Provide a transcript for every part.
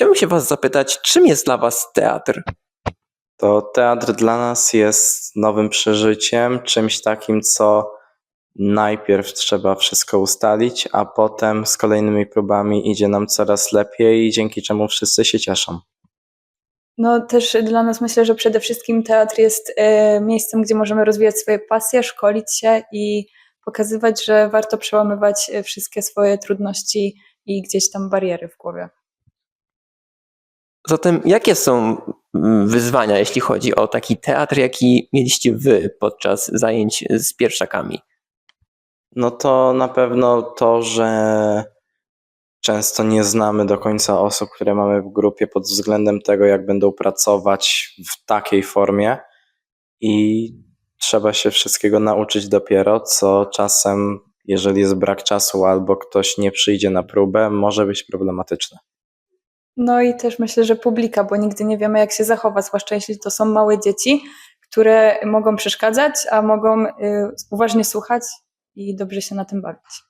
Chciałbym się Was zapytać, czym jest dla Was teatr? To teatr dla nas jest nowym przeżyciem, czymś takim, co najpierw trzeba wszystko ustalić, a potem z kolejnymi próbami idzie nam coraz lepiej, dzięki czemu wszyscy się cieszą. No też dla nas myślę, że przede wszystkim teatr jest e, miejscem, gdzie możemy rozwijać swoje pasje, szkolić się i pokazywać, że warto przełamywać e, wszystkie swoje trudności i gdzieś tam bariery w głowie. Zatem jakie są mm, wyzwania, jeśli chodzi o taki teatr, jaki mieliście Wy podczas zajęć z pierwszakami? No to na pewno to, że często nie znamy do końca osób, które mamy w grupie pod względem tego, jak będą pracować w takiej formie i trzeba się wszystkiego nauczyć dopiero, co czasem, jeżeli jest brak czasu albo ktoś nie przyjdzie na próbę, może być problematyczne. No i też myślę, że publika, bo nigdy nie wiemy, jak się zachować, zwłaszcza jeśli to są małe dzieci, które mogą przeszkadzać, a mogą y, uważnie słuchać i dobrze się na tym bawić.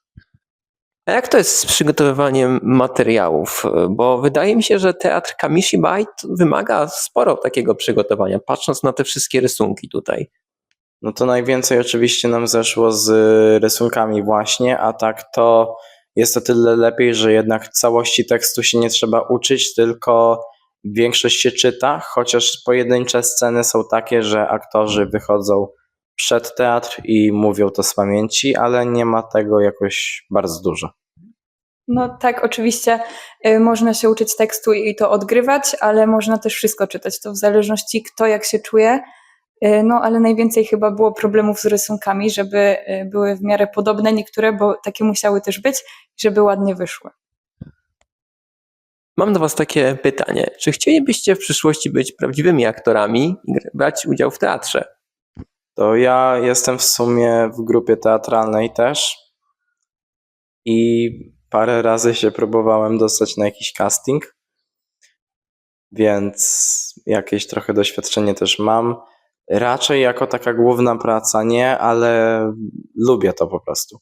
A jak to jest z przygotowywaniem materiałów? Bo wydaje mi się, że teatr Kamishibai to wymaga sporo takiego przygotowania, patrząc na te wszystkie rysunki tutaj. No to najwięcej oczywiście nam zeszło z rysunkami właśnie, a tak to jest o tyle lepiej, że jednak całości tekstu się nie trzeba uczyć, tylko większość się czyta, chociaż pojedyncze sceny są takie, że aktorzy wychodzą przed teatr i mówią to z pamięci, ale nie ma tego jakoś bardzo dużo. No tak, oczywiście y, można się uczyć tekstu i to odgrywać, ale można też wszystko czytać. To w zależności kto jak się czuje. Y, No ale najwięcej chyba było problemów z rysunkami, żeby y, były w miarę podobne niektóre, bo takie musiały też być, żeby ładnie wyszły. Mam do Was takie pytanie. Czy chcielibyście w przyszłości być prawdziwymi aktorami i brać udział w teatrze? To ja jestem w sumie w grupie teatralnej też i parę razy się próbowałem dostać na jakiś casting, więc jakieś trochę doświadczenie też mam. Raczej jako taka główna praca nie, ale lubię to po prostu.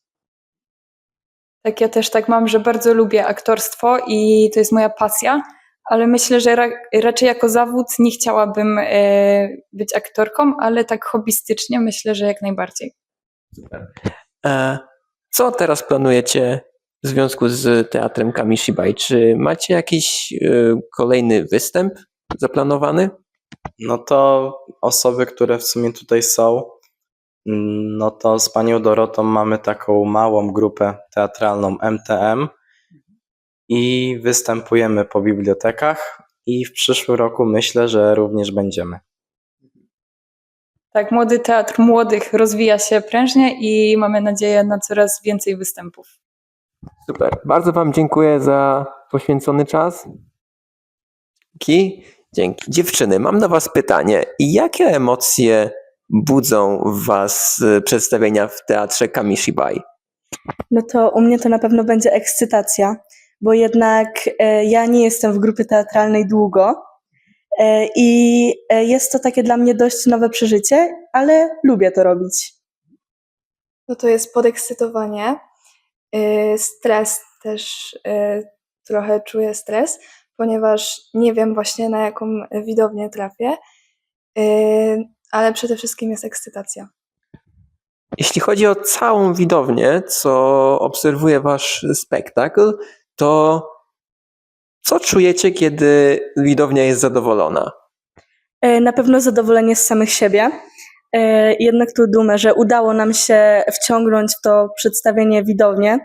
Tak, ja też tak mam, że bardzo lubię aktorstwo i to jest moja pasja, ale myślę, że ra raczej jako zawód nie chciałabym e, być aktorką, ale tak hobbystycznie myślę, że jak najbardziej. E, Co teraz planujecie w związku z teatrem Kamishibai? Czy macie jakiś e, kolejny występ zaplanowany? No to osoby, które w sumie tutaj są, mm, no to z panią Dorotą mamy taką małą grupę teatralną MTM i występujemy po bibliotekach i w przyszłym roku myślę, że również będziemy. Tak, młody teatr młodych rozwija się prężnie i mamy nadzieję na coraz więcej występów. Super. Bardzo Wam dziękuję za poświęcony czas. Dzięki. Dzięki. Dziewczyny, mam do Was pytanie. Jakie emocje budzą w Was e, przedstawienia w teatrze Kamishibai? No to u mnie to na pewno będzie ekscytacja, bo jednak e, ja nie jestem w grupie teatralnej długo e, i e, jest to takie dla mnie dość nowe przeżycie, ale lubię to robić. no to jest podekscytowanie, yy, stres też, yy, trochę czuję stres, ponieważ nie wiem właśnie na jaką widownię trafię, yy, ale przede wszystkim jest ekscytacja. Jeśli chodzi o całą widownię, co obserwuje Wasz spektakl, to co czujecie, kiedy widownia jest zadowolona? E, Na pewno zadowolenie z samych siebie, e, jednak tu dumę, że udało nam się wciągnąć w to przedstawienie widownię,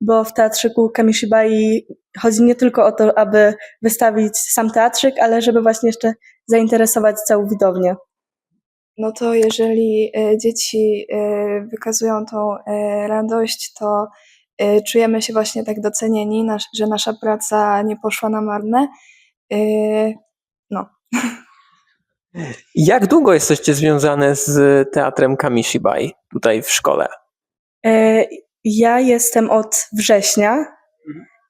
bo w teatrzyku Kamishibai chodzi nie tylko o to, aby wystawić sam teatrzyk, ale żeby właśnie jeszcze zainteresować całą widownię. No to jeżeli y, dzieci y, wykazują tą y, radość, to czujemy się właśnie tak docenieni, że nasza praca nie poszła na marne. No. Jak długo jesteście związane z teatrem Kamishibai tutaj w szkole? Ja jestem od września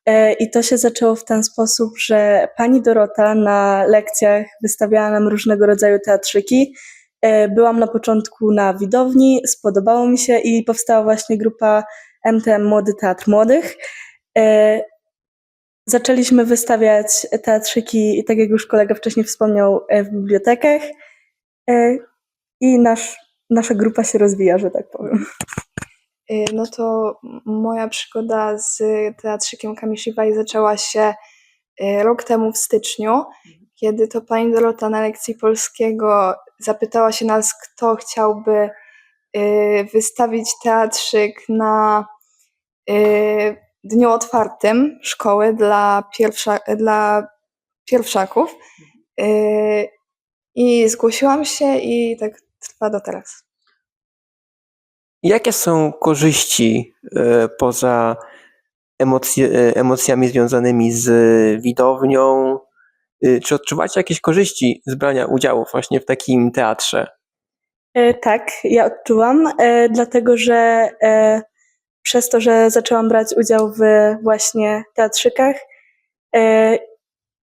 e, i to się zaczęło w ten sposób, że pani Dorota na lekcjach wystawiała nam różnego rodzaju teatrzyki. E, Byłam na początku na widowni, spodobało mi się i powstała właśnie grupa MTM Młody Teatr Młodych. E, zaczęliśmy wystawiać teatrzyki, tak jak już kolega wcześniej wspomniał, w bibliotekach i nasz, nasza grupa się rozwija, że tak powiem. Y, No to moja przygoda z teatrzykiem Kamishibai zaczęła się y, rok temu w styczniu, kiedy to pani Dorota na lekcji polskiego zapytała się nas, kto chciałby y, wystawić teatrzyk na dniu otwartym szkoły dla, pierwsza, dla pierwszaków. Y, I zgłosiłam się i tak trwa do teraz. Jakie są korzyści e, poza e, emocjami związanymi z widownią? E, Czy odczuwacie jakieś korzyści z brania udziału właśnie w takim teatrze? Tak, ja odczułam, dlatego że przez to, że zaczęłam brać udział w właśnie teatrzykach,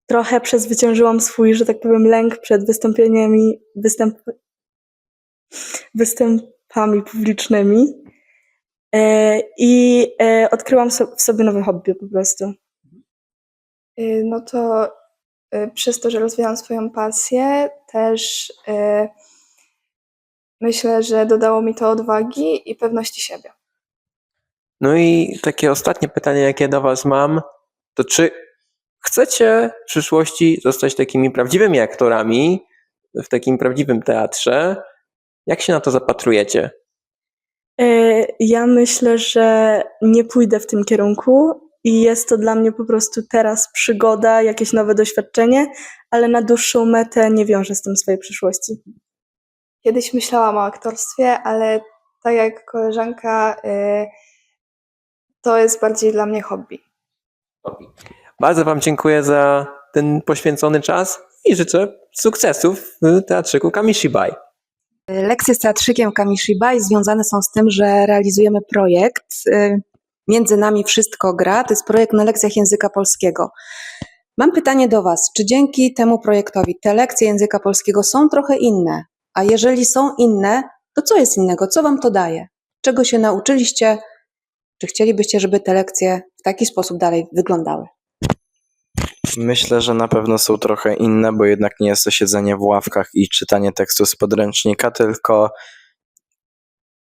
trochę przezwyciężyłam swój, że tak powiem, lęk przed wystąpieniami, występ, występami publicznymi e, i e, odkryłam w sobie nowe hobby po prostu. Y, No to y, przez to, że rozwijam swoją pasję, też y, myślę, że dodało mi to odwagi i pewności siebie. No i takie ostatnie pytanie, jakie do Was mam, to czy chcecie w przyszłości zostać takimi prawdziwymi aktorami w takim prawdziwym teatrze? Jak się na to zapatrujecie? E, Ja myślę, że nie pójdę w tym kierunku i jest to dla mnie po prostu teraz przygoda, jakieś nowe doświadczenie, ale na dłuższą metę nie wiążę z tym swojej przyszłości. Kiedyś myślałam o aktorstwie, ale tak jak koleżanka, y, to jest bardziej dla mnie hobby. Bardzo Wam dziękuję za ten poświęcony czas i życzę sukcesów w teatrzyku Kamishibai. Lekcje z teatrzykiem Kamishibai związane są z tym, że realizujemy projekt. y, Między nami wszystko gra. To jest projekt na lekcjach języka polskiego. Mam pytanie do Was. Czy dzięki temu projektowi te lekcje języka polskiego są trochę inne? A jeżeli są inne, to co jest innego? Co Wam to daje? Czego się nauczyliście? Czy chcielibyście, żeby te lekcje w taki sposób dalej wyglądały? Myślę, że na pewno są trochę inne, bo jednak nie jest to siedzenie w ławkach i czytanie tekstu z podręcznika, tylko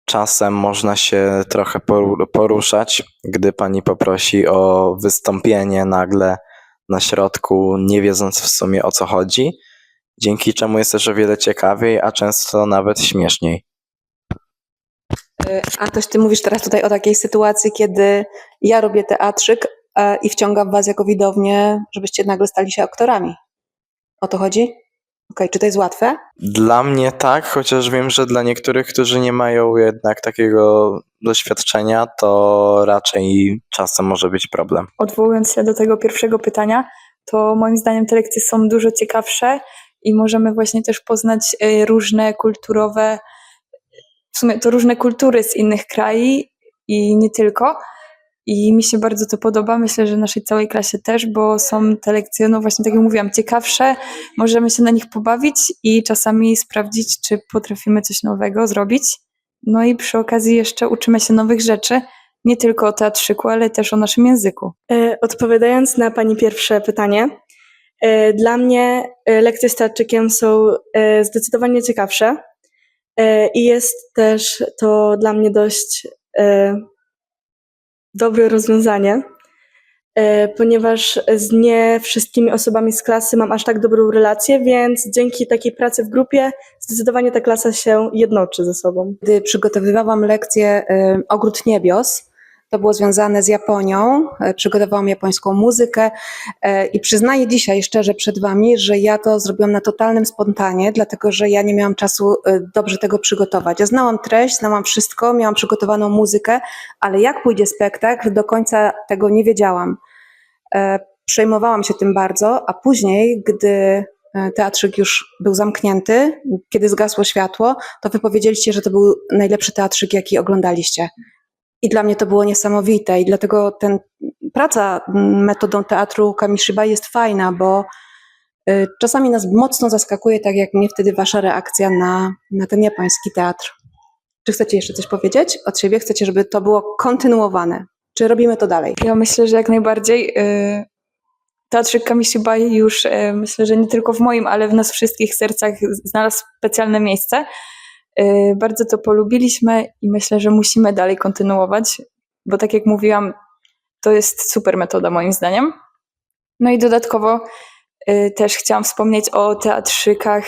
czasem można się trochę poru- poruszać, gdy pani poprosi o wystąpienie nagle na środku, nie wiedząc w sumie o co chodzi, dzięki czemu jest też o wiele ciekawiej, a często nawet śmieszniej. Y, Antoś, ty mówisz teraz tutaj o takiej sytuacji, kiedy ja robię teatrzyk e, i wciągam was jako widownię, żebyście nagle stali się aktorami. O to chodzi? Okej, czy to jest łatwe? Dla mnie tak, chociaż wiem, że dla niektórych, którzy nie mają jednak takiego doświadczenia, to raczej czasem może być problem. Odwołując się do tego pierwszego pytania, to moim zdaniem te lekcje są dużo ciekawsze i możemy właśnie też poznać y, różne kulturowe, w sumie to różne kultury z innych krajów i nie tylko. I mi się bardzo to podoba, myślę, że naszej całej klasie też, bo są te lekcje, no właśnie tak jak mówiłam, ciekawsze, możemy się na nich pobawić i czasami sprawdzić, czy potrafimy coś nowego zrobić. No i przy okazji jeszcze uczymy się nowych rzeczy, nie tylko o teatrzyku, ale też o naszym języku. E, Odpowiadając na Pani pierwsze pytanie, e, dla mnie e, lekcje z teatrzykiem są zdecydowanie ciekawsze i jest też to dla mnie dość dobre rozwiązanie, e, ponieważ z nie wszystkimi osobami z klasy mam aż tak dobrą relację, więc dzięki takiej pracy w grupie zdecydowanie ta klasa się jednoczy ze sobą. Gdy przygotowywałam lekcję y, Ogród Niebios, to było związane z Japonią, y, przygotowałam japońską muzykę y, i przyznaję dzisiaj szczerze przed Wami, że ja to zrobiłam na totalnym spontanie, dlatego że ja nie miałam czasu y, dobrze tego przygotować. Ja znałam treść, znałam wszystko, miałam przygotowaną muzykę, ale jak pójdzie spektakl, do końca tego nie wiedziałam. E, Przejmowałam się tym bardzo, a później, gdy e, teatrzyk już był zamknięty, kiedy zgasło światło, to wy powiedzieliście, że to był najlepszy teatrzyk, jaki oglądaliście. I dla mnie to było niesamowite i dlatego ten, praca metodą teatru Kamishiba jest fajna, bo y, czasami nas mocno zaskakuje, tak jak mnie wtedy wasza reakcja na, na ten japoński teatr. Czy chcecie jeszcze coś powiedzieć od siebie? Chcecie, żeby to było kontynuowane? Czy robimy to dalej? Ja myślę, że jak najbardziej. y, Teatrzyk Kamishibai już e, myślę, że nie tylko w moim, ale w nas wszystkich sercach znalazł specjalne miejsce. E, Bardzo to polubiliśmy i myślę, że musimy dalej kontynuować, bo tak jak mówiłam, to jest super metoda moim zdaniem. No i dodatkowo y, też chciałam wspomnieć o teatrzykach,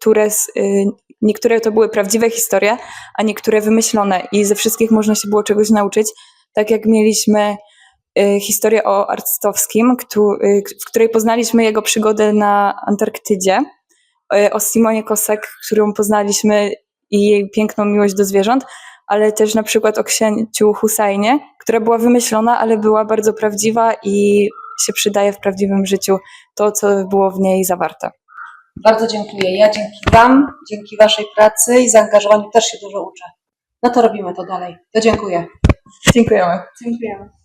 które y, niektóre to były prawdziwe historie, a niektóre wymyślone i ze wszystkich można się było czegoś nauczyć. Tak jak mieliśmy y, historię o Arctowskim, y, w której poznaliśmy jego przygodę na Antarktydzie, y, o Simonie Kosek, którą poznaliśmy i jej piękną miłość do zwierząt, ale też na przykład o księciu Husajnie, która była wymyślona, ale była bardzo prawdziwa i się przydaje w prawdziwym życiu to, co było w niej zawarte. Bardzo dziękuję. Ja dzięki Wam, dzięki Waszej pracy i zaangażowaniu też się dużo uczę. No to robimy to dalej. To dziękuję. Dziękujemy. Dziękujemy.